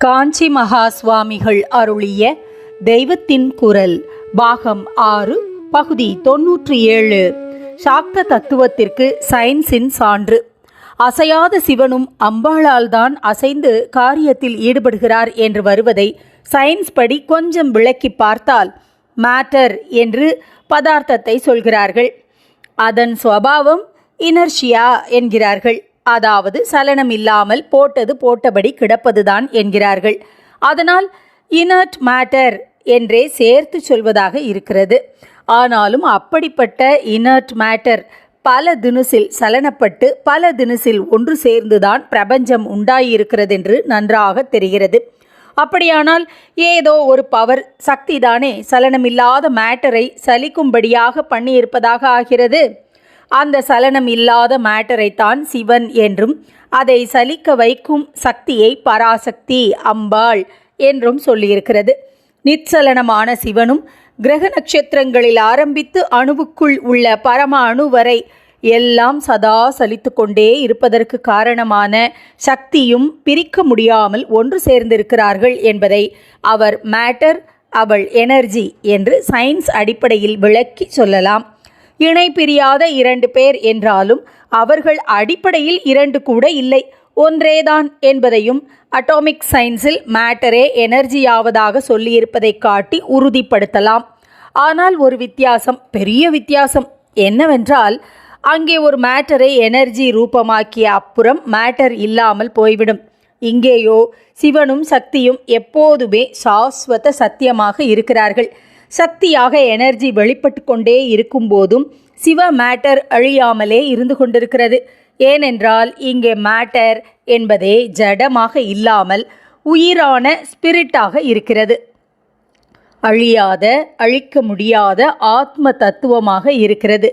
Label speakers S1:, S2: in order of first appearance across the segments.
S1: காஞ்சி மகா சுவாமிகள் அருளிய தெய்வத்தின் குரல் பாகம் ஆறு பகுதி தொன்னூற்றி ஏழு. சாக்த தத்துவத்திற்கு சயின்ஸின் சான்று. அசையாத சிவனும் அம்பாளால் தான் அசைந்து காரியத்தில் ஈடுபடுகிறார் என்று வருவதை சயின்ஸ் படி கொஞ்சம் விளக்கி பார்த்தால் மேட்டர் என்று பதார்த்தத்தை சொல்கிறார்கள். அதன் சுவாவம் இனர்ஷியா என்கிறார்கள். அதாவது சலனம் இல்லாமல் போட்டது போட்டபடி கிடப்பதுதான் என்கிறார்கள். அதனால் இனர்ட் மேட்டர் என்றே சேர்த்து சொல்வதாக இருக்கிறது. ஆனாலும் அப்படிப்பட்ட இனர்ட் மேட்டர் பல தினுசில் சலனப்பட்டு பல தினுசில் ஒன்று சேர்ந்துதான் பிரபஞ்சம் உண்டாயிருக்கிறது என்று நன்றாக தெரிகிறது. அப்படியானால் ஏதோ ஒரு பவர் சக்தி தானே சலனமில்லாத மேட்டரை சலிக்கும்படியாக பண்ணியிருப்பதாக ஆகிறது. அந்த சலனம் இல்லாத மேட்டரைத்தான் சிவன் என்றும் அதை சலிக்க வைக்கும் சக்தியை பராசக்தி அம்பாள் என்றும் சொல்லியிருக்கிறது. நிச்சலனமான சிவனும் கிரக நட்சத்திரங்களில் ஆரம்பித்து அணுவுக்குள் உள்ள பரம அணு வரை எல்லாம் சதா சலித்து கொண்டே இருப்பதற்கு காரணமான சக்தியும் பிரிக்க முடியாமல் ஒன்று சேர்ந்திருக்கிறார்கள் என்பதை அவர் மேட்டர் அவள் எனர்ஜி என்று சயின்ஸ் அடிப்படையில் விளக்கி சொல்லலாம். இணை பிரியாத இரண்டு பேர் என்றாலும் அவர்கள் அடிப்படையில் இரண்டு கூட இல்லை. ஒன்றேதான் என்பதையும் அட்டாமிக் சயின்ஸில் மேட்டரே எனர்ஜியாவதாக சொல்லியிருப்பதை காட்டி உறுதிப்படுத்தலாம். ஆனால் ஒரு வித்தியாசம் பெரிய வித்தியாசம் என்னவென்றால் அங்கே ஒரு மேட்டரை எனர்ஜி ரூபமாக்கிய அப்புறம் மேட்டர் இல்லாமல் போய்விடும். இங்கேயோ சிவனும் சக்தியும் எப்போதுமே சாஸ்வத சத்தியமாக இருக்கிறார்கள். சக்தியாக எனர்ஜி வெளிப்பட்டு கொண்டே இருக்கும்போதும் சிவ மேட்டர் அழியாமலே இருந்து கொண்டிருக்கிறது. ஏனென்றால் இங்கே மேட்டர் என்பதே ஜடமாக இல்லாமல் உயிரான ஸ்பிரிட்டாக இருக்கிறது. அழியாத அழிக்க முடியாத ஆத்ம தத்துவமாக இருக்கிறது.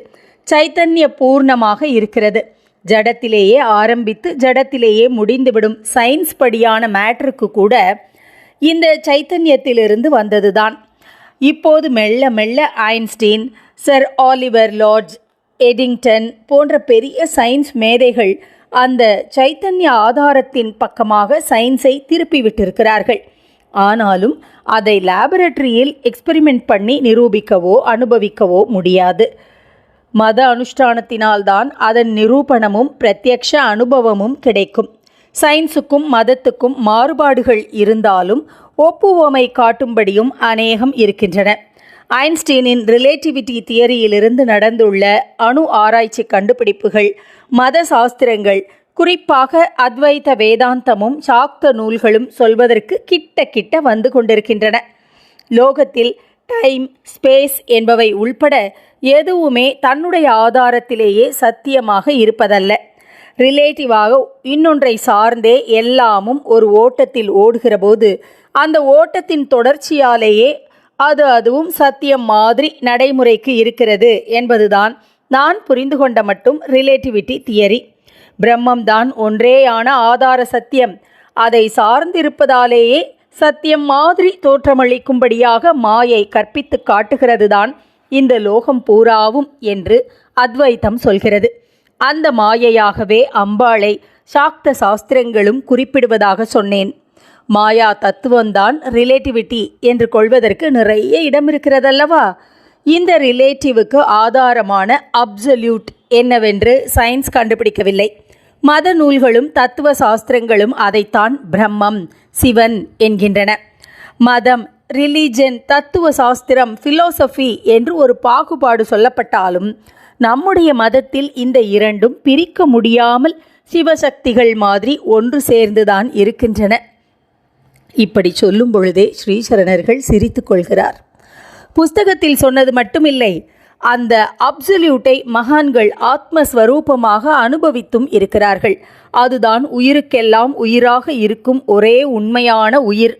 S1: சைத்தன்ய பூர்ணமாக இருக்கிறது. ஜடத்திலேயே ஆரம்பித்து ஜடத்திலேயே முடிந்துவிடும் சயின்ஸ் படியான மேட்டருக்கு கூட இந்த சைத்தன்யத்திலிருந்து வந்ததுதான். இப்போது மெல்ல மெல்ல Einstein sir Oliver Lodge Eddington போன்ற பெரிய சயின்ஸ் மேதைகள் அந்த சைத்தன்ய ஆதாரத்தின் பக்கமாக சயின்ஸை திருப்பிவிட்டிருக்கிறார்கள். ஆனாலும் அதை லேபரட்டரியில் எக்ஸ்பெரிமெண்ட் பண்ணி நிரூபிக்கவோ அனுபவிக்கவோ முடியாது. மத அனுஷ்டானத்தினால்தான் அதன் நிரூபணமும் பிரத்யக்ஷ அனுபவமும் கிடைக்கும். சயின்ஸுக்கும் மதத்துக்கும் மாறுபாடுகள் இருந்தாலும் ஒப்புவமை காட்டும்படியும் அநேகம் இருக்கின்றன. ஐன்ஸ்டீனின் ரிலேட்டிவிட்டி தியரியிலிருந்து நடந்துள்ள அணு ஆராய்ச்சி கண்டுபிடிப்புகள் மத சாஸ்திரங்கள் குறிப்பாக அத்வைத வேதாந்தமும் சாக்த நூல்களும் சொல்வதற்கு கிட்ட கிட்ட வந்து கொண்டிருக்கின்றன. லோகத்தில் டைம் ஸ்பேஸ் என்பவை உள்பட எதுவுமே தன்னுடைய ஆதாரத்திலேயே சத்தியமாக இருப்பதல்ல. ரிலேட்டிவாக இன்னொன்றை சார்ந்தே எல்லாமும் ஒரு ஓட்டத்தில் ஓடுகிறபோது அந்த ஓட்டத்தின் தொடர்ச்சியாலேயே அது அதுவும் சத்தியம் மாதிரி நடைமுறைக்கு இருக்கிறது என்பதுதான் நான் புரிந்து கொண்ட மட்டும் ரிலேட்டிவிட்டி தியரி பிரம்மம் தான் ஒன்றேயான ஆதார சத்தியம். அதை சார்ந்திருப்பதாலேயே சத்தியம் மாதிரி தோற்றமளிக்கும்படியாக மாயை கற்பித்து காட்டுகிறது தான் இந்த லோகம் பூராவும் என்று அத்வைத்தம் சொல்கிறது. அந்த மாயையாகவே அம்பாளை சாக்த சாஸ்திரங்களும் குறிப்பிடுவதாக சொன்னேன். மாயா தத்துவம்தான் ரிலேட்டிவிட்டி என்று கொள்வதற்கு நிறைய இடம் இருக்கிறதல்லவா இந்த ரிலேட்டிவுக்கு ஆதாரமான அப்சல்யூட் என்னவென்று சயின்ஸ் கண்டுபிடிக்கவில்லை. மத நூல்களும் தத்துவ சாஸ்திரங்களும் அதைத்தான் பிரம்மம் சிவன் என்கின்றன. மதம் ரிலீஜன் தத்துவ சாஸ்திரம் ஃபிலோசஃபி என்று ஒரு பாகுபாடு சொல்லப்பட்டாலும் நம்முடைய மதத்தில் இந்த இரண்டும் பிரிக்க முடியாமல் சிவசக்திகள் மாதிரி ஒன்று சேர்ந்துதான் இருக்கின்றன. இப்படி சொல்லும் பொழுதே ஸ்ரீசரணர்கள் சிரித்து கொள்கிறார். புஸ்தகத்தில் சொன்னது மட்டுமில்லை அந்த அப்சல்யூட்டை மகான்கள் ஆத்மஸ்வரூபமாக அனுபவித்தும் இருக்கிறார்கள். அதுதான் உயிருக்கெல்லாம் உயிராக இருக்கும் ஒரே உண்மையான உயிர்.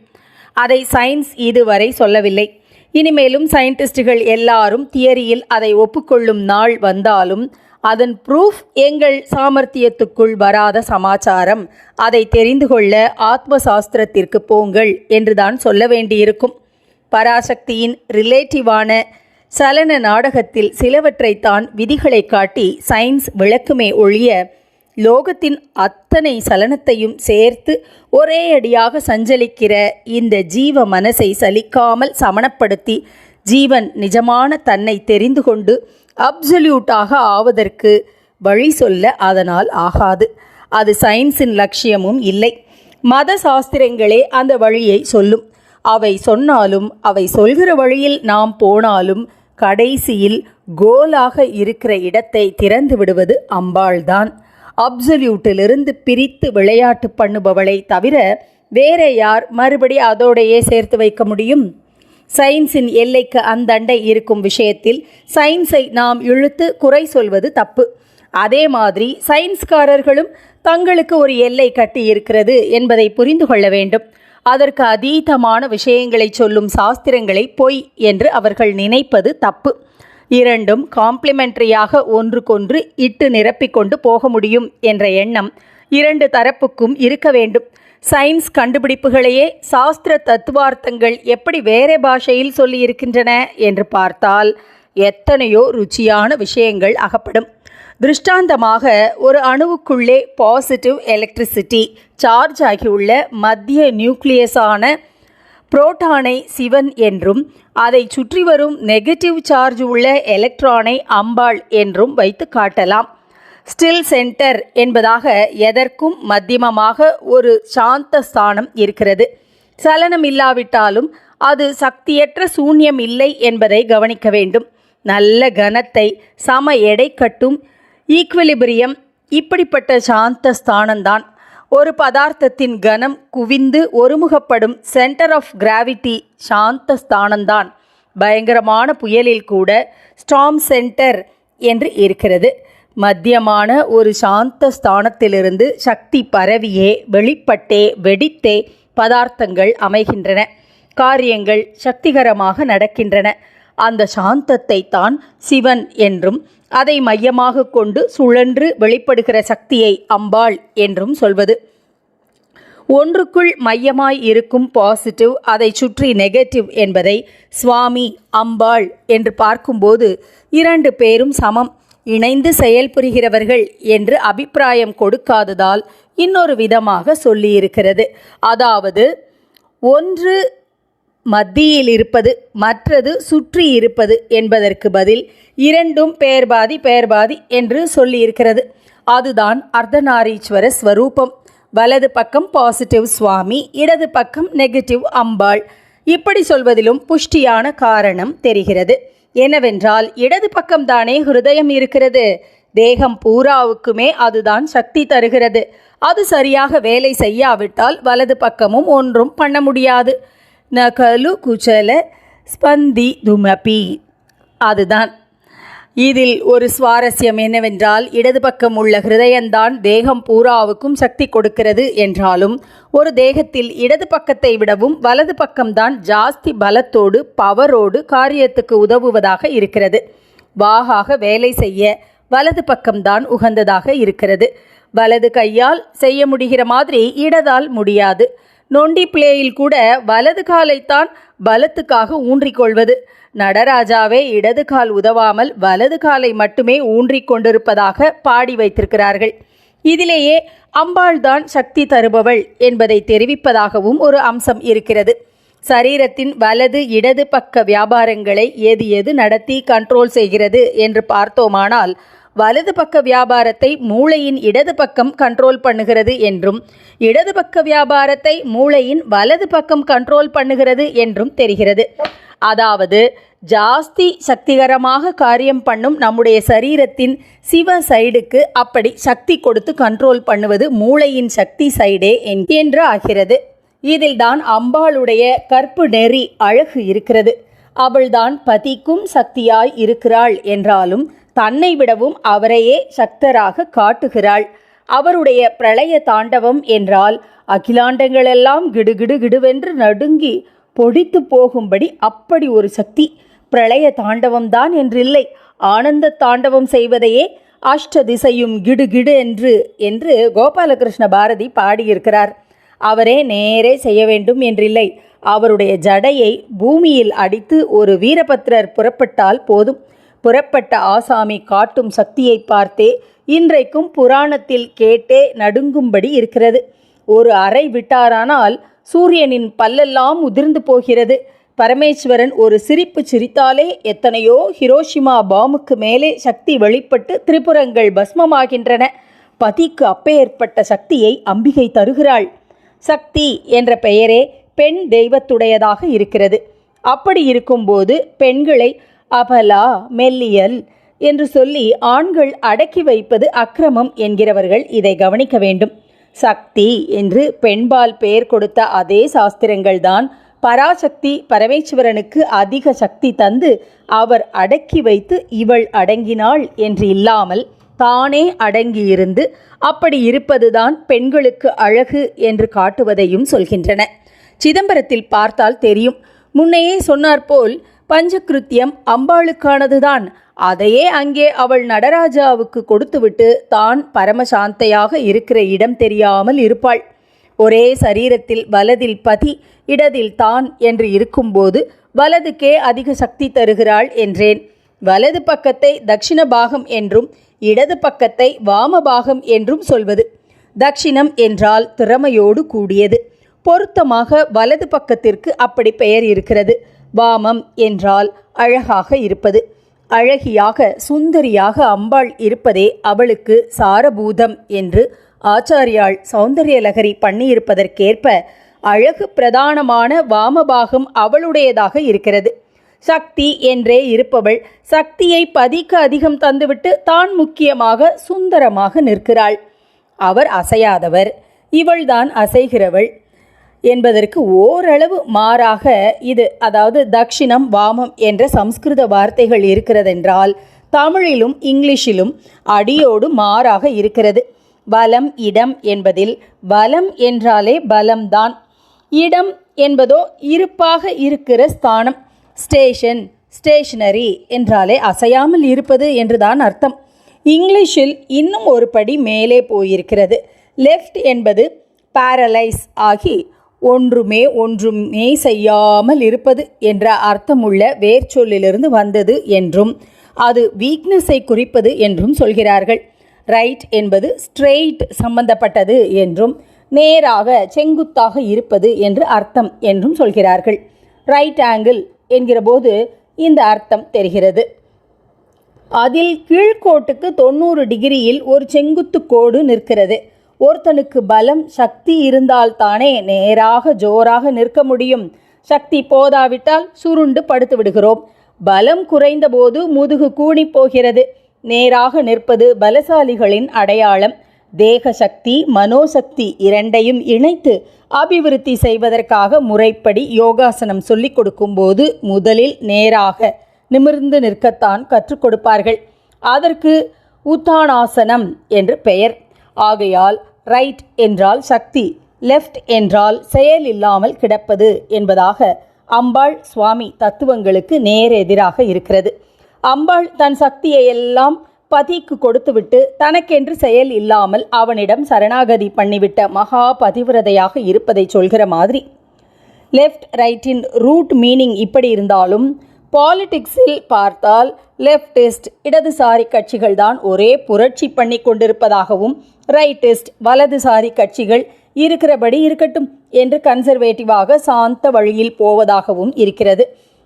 S1: அதை சயின்ஸ் இதுவரை சொல்லவில்லை. இனிமேலும் சயின்டிஸ்டுகள் எல்லாரும் தியரியில் அதை ஒப்புக்கொள்ளும் நாள் வந்தாலும் அதன் ப்ரூஃப் எங்கள் சாமர்த்தியத்துக்குள் வராத சமாச்சாரம். அதை தெரிந்து கொள்ள ஆத்ம சாஸ்திரத்திற்கு போங்கள் என்றுதான் சொல்ல வேண்டியிருக்கும். பராசக்தியின் ரிலேட்டிவான சலன நாடகத்தில் சிலவற்றைத்தான் விதிகளை காட்டி சயின்ஸ் விளக்குமே ஒழிய லோகத்தின் அத்தனை சலனத்தையும் சேர்த்து ஒரே அடியாக சஞ்சலிக்கிற இந்த ஜீவ மனசை சலிக்காமல் சமணப்படுத்தி ஜீவன் நிஜமான தன்னை தெரிந்து கொண்டு அப்சல்யூட்டாக ஆவதற்கு வழி சொல்ல அதனால் ஆகாது. அது சயின்ஸின் லட்சியமும் இல்லை. மத சாஸ்திரங்களே அந்த வழியை சொல்லும். அவை சொன்னாலும் அவை சொல்கிற வழியில் நாம் போனாலும் கடைசியில் கோலாக இருக்கிற இடத்தை திறந்து விடுவது அம்பாள்தான். அப்சல்யூட்டிலிருந்து பிரித்து விளையாட்டு பண்ணுபவளை தவிர வேற யார் மறுபடி அதோடையே சேர்த்து வைக்க முடியும்? சயின்ஸின் எல்லைக்கு அந்தண்டை இருக்கும் விஷயத்தில் சயின்ஸை நாம் இழுத்து குறை சொல்வது தப்பு. அதே மாதிரி சயின்ஸ்காரர்களும் தங்களுக்கு ஒரு எல்லை கட்டி இருக்கிறது என்பதை புரிந்து கொள்ள வேண்டும். அதற்கு அதீதமான விஷயங்களை சொல்லும் சாஸ்திரங்களை பொய் என்று அவர்கள் நினைப்பது தப்பு. இரண்டும் காம்ப்ளிமெண்டரியாக ஒன்றுக்கொன்று இட்டு நிரப்பிக்கொண்டு போக முடியும் என்ற எண்ணம் இரண்டு தரப்புக்கும் இருக்க வேண்டும். சயின்ஸ் கண்டுபிடிப்புகளையே சாஸ்திர தத்துவார்த்தங்கள் எப்படி வேற பாஷையில் சொல்லியிருக்கின்றன என்று பார்த்தால் எத்தனையோ ருச்சியான விஷயங்கள் அகப்படும். திருஷ்டாந்தமாக ஒரு அணுவுக்குள்ளே பாசிட்டிவ் எலக்ட்ரிசிட்டி சார்ஜ் ஆகியுள்ள மத்திய நியூக்ளியஸான புரோட்டானை சிவன் என்றும் அதை சுற்றி வரும் நெகட்டிவ் சார்ஜ் உள்ள எலக்ட்ரானை அம்பாள் என்றும் வைத்து காட்டலாம். ஸ்டில் சென்டர் என்பதாக எதற்கும் மத்தியமமாக ஒரு சாந்த ஸ்தானம் இருக்கிறது. சலனம் இல்லாவிட்டாலும் அது சக்தியற்ற சூன்யம் இல்லை என்பதை கவனிக்க வேண்டும். நல்ல கனத்தை சம எடை கட்டும் ஈக்குவலிபிரியம் இப்படிப்பட்ட சாந்த ஸ்தானம்தான். ஒரு பதார்த்தத்தின் கனம் குவிந்து ஒருமுகப்படும் சென்டர் ஆஃப் கிராவிட்டி சாந்த ஸ்தானம்தான். பயங்கரமான புயலில் கூட ஸ்டாம் சென்டர் என்று இருக்கிறது. மத்தியமான ஒரு சாந்த ஸ்தானத்திலிருந்து சக்தி பரவியே வெளிப்பட்டே வெடித்தே பதார்த்தங்கள் அமைகின்றன. காரியங்கள் சக்திகரமாக நடக்கின்றன. அந்த சாந்தத்தை தான் சிவன் என்றும் அதை மையமாக கொண்டு சுழன்று வெளிப்படுகிற சக்தியை அம்பாள் என்றும் சொல்வது. ஒன்றுக்குள் மையமாய் இருக்கும் பாசிட்டிவ் அதை சுற்றி நெகட்டிவ் என்பதை சுவாமி அம்பாள் என்று பார்க்கும்போது இரண்டு பேரும் சமம். இணைந்து செயல்புரிகிறவர்கள் என்று அபிப்பிராயம் கொடுக்காததால் இன்னொரு விதமாக சொல்லியிருக்கிறது. அதாவது ஒன்று மத்தியில் இருப்பது மற்றது சுற்றி இருப்பது என்பதற்கு பதில் இரண்டும் பேர்பாதி பேர்பாதி என்று சொல்லியிருக்கிறது. அதுதான் அர்த்தநாரீஸ்வர ஸ்வரூபம். வலது பக்கம் பாசிட்டிவ் சுவாமி இடது பக்கம் நெகட்டிவ் அம்பாள். இப்படி சொல்வதிலும் புஷ்டியான காரணம் தெரிகிறது. என்னவென்றால் இடது பக்கம்தானே ஹிருதயம் இருக்கிறது. தேகம் பூராவுக்குமே அதுதான் சக்தி தருகிறது. அது சரியாக வேலை செய்யாவிட்டால் வலது பக்கமும் ஒன்றும் பண்ண முடியாது. நகலு குச்சல ஸ்பந்தி துமபி அதுதான். இதில் ஒரு சுவாரஸ்யம் என்னவென்றால் இடது பக்கம் உள்ள ஹிருதயம்தான் தேகம் பூராவுக்கும் சக்தி கொடுக்கிறது என்றாலும் ஒரு தேகத்தில் இடது பக்கத்தை விடவும் வலது பக்கம்தான் ஜாஸ்தி பலத்தோடு பவரோடு காரியத்துக்கு உதவுவதாக இருக்கிறது. வாகாக வேலை செய்ய வலது பக்கம்தான் உகந்ததாக இருக்கிறது. வலது கையால் செய்ய முடிகிற மாதிரி இடதால் முடியாது. நொண்டி பிளேயில் கூட வலது காலைத்தான் பலத்துக்காக ஊன்றிக்கொள்வது. நடராஜாவே இடது கால் உதவாமல் வலது காலை மட்டுமே ஊன்றிக் கொண்டிருப்பதாக பாடி வைத்திருக்கிறார்கள். இதிலேயே அம்பாள்தான் சக்தி தருபவள் என்பதை தெரிவிப்பதாகவும் ஒரு அம்சம் இருக்கிறது. சரீரத்தின் வலது இடது பக்க வியாபாரங்களை எது எது நடத்தி கண்ட்ரோல் செய்கிறது என்று பார்த்தோமானால் வலது பக்க வியாபாரத்தை மூளையின் இடது பக்கம் கண்ட்ரோல் பண்ணுகிறது என்றும் இடது பக்க வியாபாரத்தை மூளையின் வலது பக்கம் கண்ட்ரோல் பண்ணுகிறது என்றும் தெரிகிறது. அதாவது ஜாஸ்தி சக்திகரமாக காரியம் பண்ணும் நம்முடைய சரீரத்தின் சிவ சைடுக்கு அப்படி சக்தி கொடுத்து கண்ட்ரோல் பண்ணுவது மூளையின் சக்தி சைடே என்று ஆகிறது. இதில்தான் அம்பாளுடைய கற்பு நெறி அழகு இருக்கிறது. அவள்தான் பதிக்கும் சக்தியாய் இருக்கிறாள் என்றாலும் தன்னை விடவும் அவரையே சக்தராக காட்டுகிறாள். அவருடைய பிரளய தாண்டவம் என்றால் அகிலாண்டங்களெல்லாம் கிடுகிடு கிடுவென்று நடுங்கி பொடித்து போகும்படி அப்படி ஒரு சக்தி பிரளய தாண்டவம்தான் என்றில்லை. ஆனந்த தாண்டவம் செய்வதையே அஷ்ட திசையும் கிடுகிடு என்று என்று கோபாலகிருஷ்ண பாரதி பாடியிருக்கிறார். அவரே நேரே செய்ய வேண்டும் என்றில்லை. அவருடைய ஜடையை பூமியில் அடித்து ஒரு வீரபத்திரர் புறப்பட்டால் போதும். புறப்பட்ட ஆசாமி காட்டும் சக்தியை பார்த்தே இன்றைக்கும் புராணத்தில் கேட்டே நடுங்கும்படி இருக்கிறது. ஒரு அறை விட்டாரானால் சூரியனின் பல்லெல்லாம் உதிர்ந்து போகிறது. பரமேஸ்வரன் ஒரு சிரிப்பு சிரித்தாலே எத்தனையோ ஹிரோஷிமா பாமுக்கு மேலே சக்தி வெளிப்பட்டு திரிபுரங்கள் பஸ்மமாகின்றன. பதிக்கு அப்பேற்பட்ட சக்தியை அம்பிகை தருகிறாள். சக்தி என்ற பெயரே பெண் தெய்வத்துடையதாக இருக்கிறது. அப்படி இருக்கும்போது பெண்களை அபலா மெல்லியல் என்று சொல்லி ஆண்கள் அடக்கி வைப்பது அக்கிரமம் என்கிறவர்கள் இதை கவனிக்க வேண்டும். சக்தி என்று பெண்பால் பெயர் கொடுத்த அதே சாஸ்திரங்கள்தான் பராசக்தி பரமேஸ்வரனுக்கு அதிக சக்தி தந்து அவர் அடக்கி வைத்து இவள் அடங்கினாள் என்று இல்லாமல் தானே அடங்கியிருந்து அப்படி இருப்பதுதான் பெண்களுக்கு அழகு என்று காட்டுவதையும் சொல்கின்றன. சிதம்பரத்தில் பார்த்தால் தெரியும். முன்னையே சொன்னாற்போல் பஞ்சகிருத்தியம் அம்பாளுக்கானதுதான். அதையே அங்கே அவள் நடராஜாவுக்கு கொடுத்துவிட்டு தான் பரமசாந்தையாக இருக்கிற இடம் தெரியாமல் இருப்பாள். ஒரே சரீரத்தில் வலதில் பதி இடதில் தான் என்று இருக்கும்போது வலதுக்கே அதிக சக்தி தருகிறாள் என்றேன். வலது பக்கத்தை தட்சிண பாகம் என்றும் இடது பக்கத்தை வாம பாகம் என்றும் சொல்வது தட்சிணம் என்றால் திறமையோடு கூடியது. பொருத்தமாக வலது பக்கத்திற்கு அப்படி பெயர் இருக்கிறது. வாமம் என்றால் அழகாக இருப்பது. அழகியாக சுந்தரியாக அம்பாள் இருப்பதே அவளுக்கு சாரபூதம் என்று ஆச்சாரியாள் சௌந்தரியலகரி பண்ணியிருப்பதற்கேற்ப அழகு பிரதானமான வாமபாகம் அவளுடையதாக இருக்கிறது. சக்தி என்றே இருப்பவள் சக்தியை பதிக்கு அதிகம் தந்துவிட்டு தான் முக்கியமாக சுந்தரமாக நிற்கிறாள். அவர் அசையாதவர். இவள்தான் அசைகிறவள். என்பதற்கு ஓரளவு மாறாக இது அதாவது தக்ஷிணம் வாமம் என்ற சம்ஸ்கிருத வார்த்தைகள் இருக்கிறதென்றால் தமிழிலும் இங்கிலீஷிலும் அடியோடு மாறாக இருக்கிறது. பலம் இடம் என்பதில் பலம் என்றாலே பலம்தான். இடம் என்பதோ இருப்பாக இருக்கிற ஸ்தானம். ஸ்டேஷன் ஸ்டேஷனரி என்றாலே அசையாமல் இருப்பது என்றுதான் அர்த்தம். இங்கிலீஷில் இன்னும் ஒரு படி மேலே போயிருக்கிறது. லெஃப்ட் என்பது பாரலைஸ் ஆகி ஒன்றுமே ஒன்றுமே செய்யாமல் இருப்பது என்ற அர்த்தமுள்ள வேர்ச்சொல்லிலிருந்து வந்தது என்றும் அது வீக்னஸை குறிப்பது என்றும் சொல்கிறார்கள். ரைட் என்பது ஸ்ட்ரெயிட் சம்பந்தப்பட்டது என்றும் நேராக செங்குத்தாக இருப்பது என்று அர்த்தம் என்றும் சொல்கிறார்கள். ரைட் ஆங்கிள் என்கிற போது இந்த அர்த்தம் தெரிகிறது. அதில் கீழ்கோட்டுக்கு தொண்ணூறு டிகிரியில் ஒரு செங்குத்து கோடு நிற்கிறது. ஒருத்தனுக்கு பலம் சக்தி இருந்தால்தானே நேராக ஜோராக நிற்க முடியும். சக்தி போதாவிட்டால் சுருண்டு படுத்து விடுகிறோம். பலம் குறைந்தபோது முதுகு கூணி போகிறது. நேராக நிற்பது பலசாலிகளின் அடையாளம். தேக சக்தி மனோசக்தி இரண்டையும் இணைத்து அபிவிருத்தி செய்வதற்காக முறைப்படி யோகாசனம் சொல்லிக் கொடுக்கும்போது முதலில் நேராக நிமிர்ந்து நிற்கத்தான் கற்றுக் கொடுப்பார்கள். அதற்கு உத்தானாசனம் என்று பெயர். ஆகையால் ரைட் என்றால் சக்தி லெஃப்ட் என்றால் செயல் இல்லாமல் கிடப்பது என்பதாக அம்பாள் சுவாமி தத்துவங்களுக்கு நேர் எதிராக இருக்கிறது. அம்பாள் தன் சக்தியை எல்லாம் பதிக்கு கொடுத்துவிட்டு தனக்கென்று செயல் இல்லாமல் அவனிடம் சரணாகதி பண்ணிவிட்ட மகா பதிவிரதையாக இருப்பதை சொல்கிற மாதிரி. லெஃப்ட் ரைட்டின் ரூட் மீனிங் இப்படி இருந்தாலும் பாலிடிக்ஸில் பார்த்தால் லெஃப்டிஸ்ட் இடதுசாரி கட்சிகள் தான் ஒரே புரட்சி பண்ணி கொண்டிருப்பதாகவும் ரைட்டிஸ்ட் வலதுசாரி கட்சிகள் இருக்கிறபடி இருக்கட்டும் என்று கன்சர்வேட்டிவாக சாந்த வழியில் போவதாகவும் இருக்கிறது.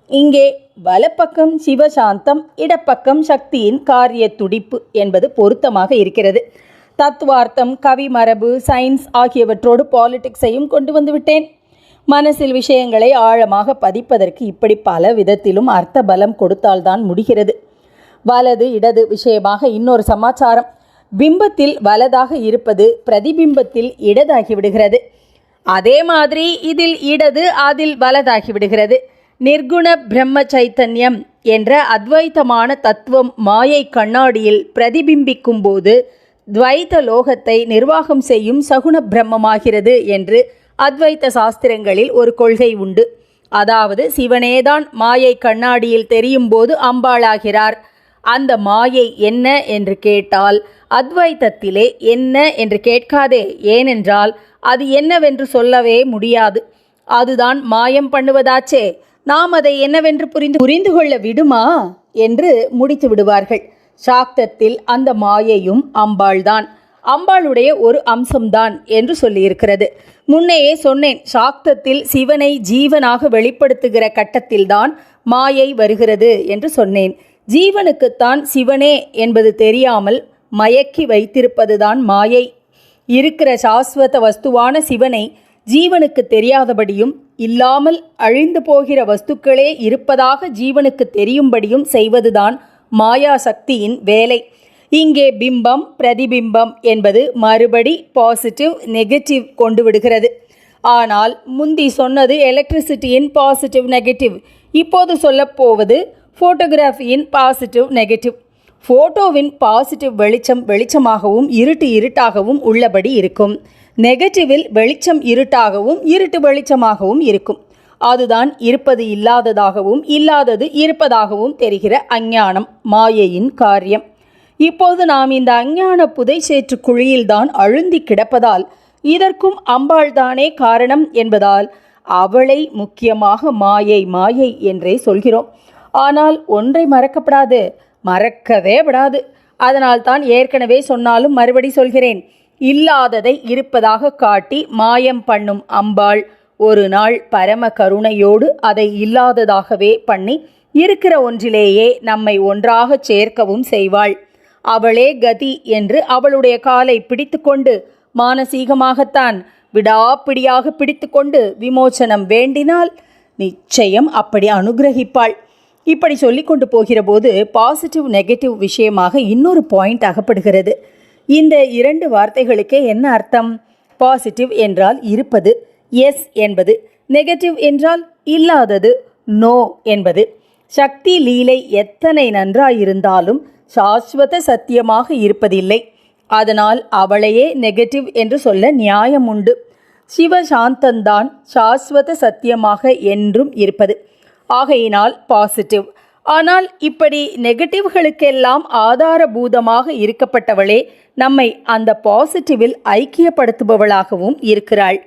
S1: இங்கே வலப்பக்கம் சிவசாந்தம் இடப்பக்கம் சக்தியின் காரிய துடிப்பு என்பது பொருத்தமாக இருக்கிறது. தத்துவார்த்தம் கவி மரபு சயின்ஸ் ஆகியவற்றோடு பாலிடிக்ஸையும் கொண்டு வந்துவிட்டேன் மனசில் விஷயங்களை ஆழமாக பதிப்பதற்கு இப்படி பல விதத்திலும் அர்த்த பலம் கொடுத்தால்தான் முடிகிறது. வலது இடது விஷயமாக இன்னொரு சமாச்சாரம். பிம்பத்தில் வலதாக இருப்பது பிரதிபிம்பத்தில் இடதாகிவிடுகிறது. அதே மாதிரி இதில் இடது அதில் வலதாகிவிடுகிறது. நிர்குண பிரம்ம சைத்தன்யம் என்ற அத்வைத்தமான தத்துவம் மாயை கண்ணாடியில் பிரதிபிம்பிக்கும் போது துவைத்த லோகத்தை நிர்வாகம் செய்யும் சகுண பிரம்மமாகிறது என்று அத்வைத்த சாஸ்திரங்களில் ஒரு கொள்கை உண்டு. அதாவது சிவனேதான் மாயை கண்ணாடியில் தெரியும் போது அம்பாளாகிறார். அந்த மாயை என்ன என்று கேட்டால் அத்வைத்தத்திலே என்ன என்று கேட்காதே ஏனென்றால் அது என்னவென்று சொல்லவே முடியாது. அதுதான் மாயம் பண்ணுவதாச்சே நாம் அதை என்னவென்று புரிந்து புரிந்து கொள்ள விடுமா? என்று முடித்து விடுவார்கள். சாக்தத்தில் அந்த மாயையும் அம்பாள்தான். அம்பாளுடைய ஒரு அம்சம்தான் என்று சொல்லியிருக்கிறது. முன்னையே சொன்னேன் சாக்தத்தில் சிவனை ஜீவனாக வெளிப்படுத்துகிற கட்டத்தில்தான் மாயை வருகிறது என்று சொன்னேன். ஜீவனுக்குத்தான் சிவனே என்பது தெரியாமல் மயக்கி வைத்திருப்பதுதான் மாயை. இருக்கிற சாஸ்வத வஸ்துவான சிவனை ஜீவனுக்கு தெரியாதபடியும் இல்லாமல் அழிந்து போகிற வஸ்துக்களே இருப்பதாக ஜீவனுக்கு தெரியும்படியும் செய்வதுதான் மாயா சக்தியின் வேலை. இங்கே பிம்பம் பிரதிபிம்பம் என்பது மறுபடி பாசிட்டிவ் நெகட்டிவ் கொண்டு விடுகிறது. ஆனால் முந்தி சொன்னது எலக்ட்ரிசிட்டியின் பாசிட்டிவ் நெகட்டிவ். இப்போது சொல்லப்போவது ஃபோட்டோகிராஃபியின் பாசிட்டிவ் நெகட்டிவ் ஃபோட்டோவின் பாசிட்டிவ் வெளிச்சம் வெளிச்சமாகவும் இருட்டு இருட்டாகவும் உள்ளபடி இருக்கும். நெகட்டிவில் வெளிச்சம் இருட்டாகவும் இருட்டு வெளிச்சமாகவும் இருக்கும். அதுதான் இருப்பது இல்லாததாகவும் இல்லாதது இருப்பதாகவும் தெரிகிற அஞ்ஞானம் மாயையின் காரியம். இப்போது நாம் இந்த அஞ்ஞான புதை சேற்று குழியில்தான் அழுந்தி கிடப்பதால் இதற்கும் அம்பாள்தானே காரணம் என்பதால் அவளை முக்கியமாக மாயை மாயை என்றே சொல்கிறோம். ஆனால் ஒன்றை மறக்கப்படாது. மறக்கவே விடாது. அதனால் தான் ஏற்கனவே சொன்னாலும் மறுபடி சொல்கிறேன். இல்லாததை இருப்பதாக காட்டி மாயம் பண்ணும் அம்பாள் ஒரு நாள் பரம கருணையோடு அதை இல்லாததாகவே பண்ணி இருக்கிற ஒன்றிலேயே நம்மை ஒன்றாகச் சேர்க்கவும் செய்வாள். அவளே கதி என்று அவளுடைய காலை பிடித்துக்கொண்டு மானசீகமாகத்தான் விடாப்பிடியாக பிடித்துக்கொண்டு விமோச்சனம் வேண்டினால் நிச்சயம் அப்படி அனுகிரகிப்பாள். இப்படி சொல்லிக்கொண்டு போகிற போது பாசிட்டிவ் நெகட்டிவ் விஷயமாக இன்னொரு பாயிண்ட் அகப்படுகிறது. இந்த இரண்டு வார்த்தைகளுக்கே என்ன அர்த்தம்? பாசிட்டிவ் என்றால் இருப்பது எஸ் என்பது நெகட்டிவ் என்றால் இல்லாதது நோ என்பது. சக்தி லீலை எத்தனை நன்றாயிருந்தாலும் சாஸ்வத சத்தியமாக இருப்பதில்லை. அதனால் அவளையே நெகட்டிவ் என்று சொல்ல நியாயம் உண்டு. சிவசாந்தந்தான் சாஸ்வத சத்தியமாக என்றும் இருப்பது. ஆகையினால் பாசிட்டிவ் ஆனால் இப்படி நெகட்டிவ்களுக்கெல்லாம் ஆதாரபூதமாக இருக்கப்பட்டவளே நம்மை அந்த பாசிட்டிவில் ஐக்கியப்படுத்துபவளாகவும் இருக்கிறாள்.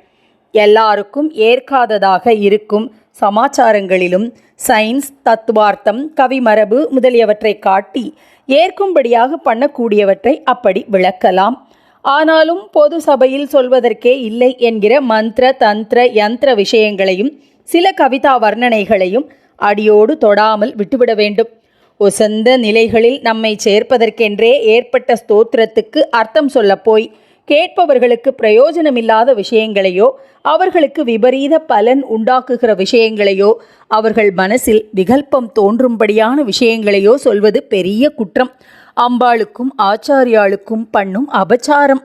S1: எல்லாருக்கும் ஏற்காததாக இருக்கும் சமாச்சாரங்களிலும் சயின்ஸ் தத்துவார்த்தம் கவிமரபு முதலியவற்றை காட்டி ஏற்கும்படியாக பண்ணக்கூடியவற்றை அப்படி விளக்கலாம். ஆனாலும் பொது சபையில் சொல்வதற்கே இல்லை என்கிற மந்திர தந்திர யந்திர விஷயங்களையும் சில கவிதா வர்ணனைகளையும் அடியோடு தொடாமல் விட்டுவிட வேண்டும். உசந்த நிலைகளில் நம்மை சேர்ப்பதற்கென்றே ஏற்பட்ட ஸ்தோத்திரத்துக்கு அர்த்தம் சொல்லப்போய் கேட்பவர்களுக்கு பிரயோஜனமில்லாத விஷயங்களையோ அவர்களுக்கு விபரீத பலன் உண்டாக்குகிற விஷயங்களையோ அவர்கள் மனசில் விகல்பம் தோன்றும்படியான விஷயங்களையோ சொல்வது பெரிய குற்றம். அம்பாளுக்கும் ஆச்சாரியாளுக்கும் பண்ணும் அபச்சாரம்.